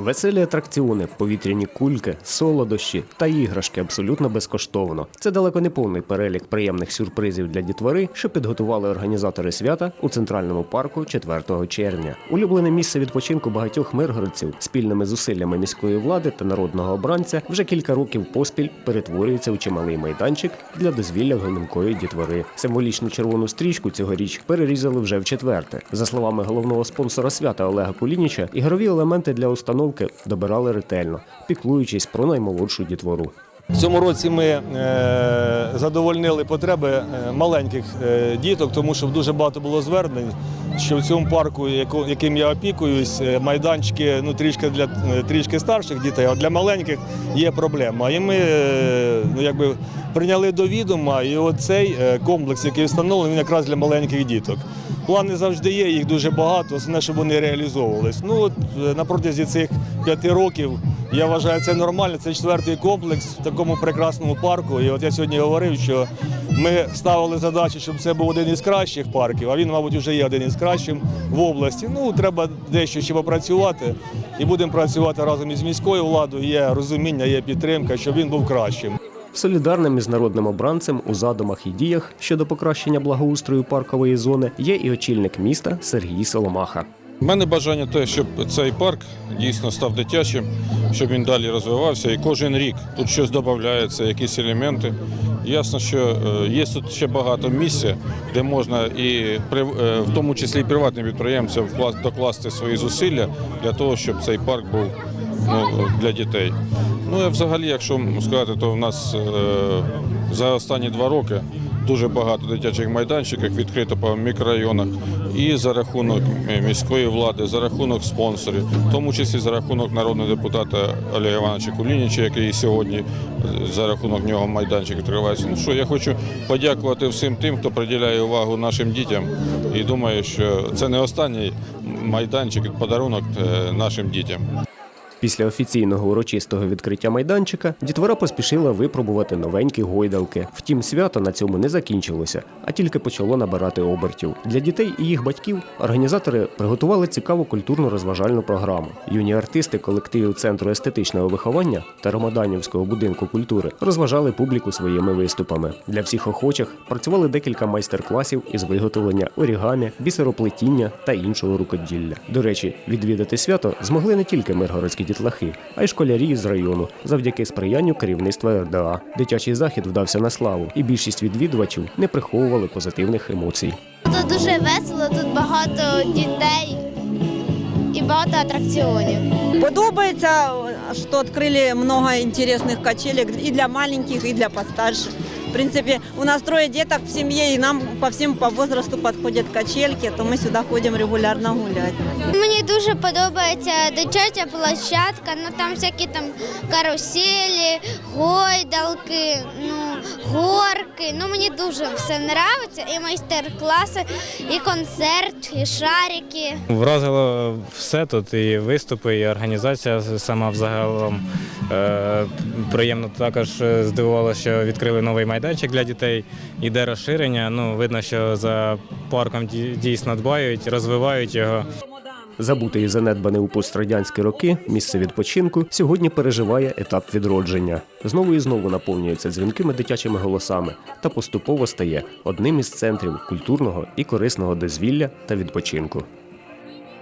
Веселі атракціони, повітряні кульки, солодощі та іграшки абсолютно безкоштовно. Це далеко не повний перелік приємних сюрпризів для дітвори, що підготували організатори свята у центральному парку 4 червня. Улюблене місце відпочинку багатьох миргородців спільними зусиллями міської влади та народного обранця вже кілька років поспіль перетворюється у чималий майданчик для дозвілля гомінкої дітвори. Символічну червону стрічку цьогоріч перерізали вже в четверте. За словами головного спонсора свята Олега Кулініча, ігрові елементи для установки добирали ретельно, піклуючись про наймолодшу дітвору. В цьому році ми е, задовольнили потреби е, маленьких е, діток, тому що дуже багато було звернень, що в цьому парку, яким я опікуюсь, майданчики ну, трішки для трішки старших дітей, а для маленьких є проблема. І ми ну, якби, прийняли до відома, і оцей комплекс, який встановлений, він якраз для маленьких діток. Плани завжди є, їх дуже багато, основне, щоб вони реалізовувались. Ну от е, на цих п'яти років я вважаю, це нормально. Це четвертий комплекс в такому прекрасному парку. І от я сьогодні говорив, що ми ставили задачу, щоб це був один із кращих парків, а він, мабуть, вже є один із кращих в області. Ну треба дещо ще попрацювати, і будемо працювати разом із міською владою. Є розуміння, є підтримка, щоб він був кращим. Солідарним міжнародним обранцем у задумах і діях щодо покращення благоустрою паркової зони є і очільник міста Сергій Соломаха. У мене бажання те, щоб цей парк дійсно став дитячим, щоб він далі розвивався. І кожен рік тут щось додається, якісь елементи. Ясно, що е, є тут ще багато місця, де можна і е, в тому числі і приватним підприємцям докласти свої зусилля для того, щоб цей парк був ну, для дітей. Ну і взагалі, якщо сказати, то в нас е, за останні два роки дуже багато дитячих майданчиків відкрито по мікрорайонах і за рахунок міської влади, за рахунок спонсорів, в тому числі за рахунок народного депутата Олега Івановича Кулініча, який сьогодні е, за рахунок нього майданчик відкривається. Ну що я хочу подякувати всім тим, хто приділяє увагу нашим дітям, і думаю, що це не останній майданчик, подарунок е, нашим дітям. Після офіційного урочистого відкриття майданчика дітвора поспішила випробувати новенькі гойдалки. Втім, свято на цьому не закінчилося, а тільки почало набирати обертів. Для дітей і їх батьків організатори приготували цікаву культурно-розважальну програму. Юні артисти колективів центру естетичного виховання та Ромаданівського будинку культури розважали публіку своїми виступами. Для всіх охочих працювали декілька майстер-класів із виготовлення орігамі, бісероплетіння та іншого рукоділля. До речі, відвідати свято змогли не тільки миргородські дітлахи, а й школярі з району завдяки сприянню керівництва РДА. Дитячий захід вдався на славу, і більшість відвідувачів не приховували позитивних емоцій. Тут дуже весело, тут багато дітей і багато атракціонів. Подобається, що відкрили много інтересних качелек і для маленьких, і для постарших. В принципі, у нас троє діток в сім'ї, и нам по всім по возрасту підходять качельки, то ми сюди ходимо регулярно гуляти. Мені дуже подобається дитяча площадка, ну там всякі там каруселі, гойдалки, ну, горки. Ну мені дуже все подобається. І майстер-класи, і концерт, і шарики. Вразило все тут, і виступи, і організація сама взагалом. Е, приємно також е, здивувало, що відкрили новий майданчик для дітей. Іде розширення. Ну, видно, що за парком дійсно дбають, розвивають його. Забутий і занедбане у пострадянські роки місце відпочинку сьогодні переживає етап відродження. Знову і знову наповнюється дзвінкими дитячими голосами та поступово стає одним із центрів культурного і корисного дозвілля та відпочинку.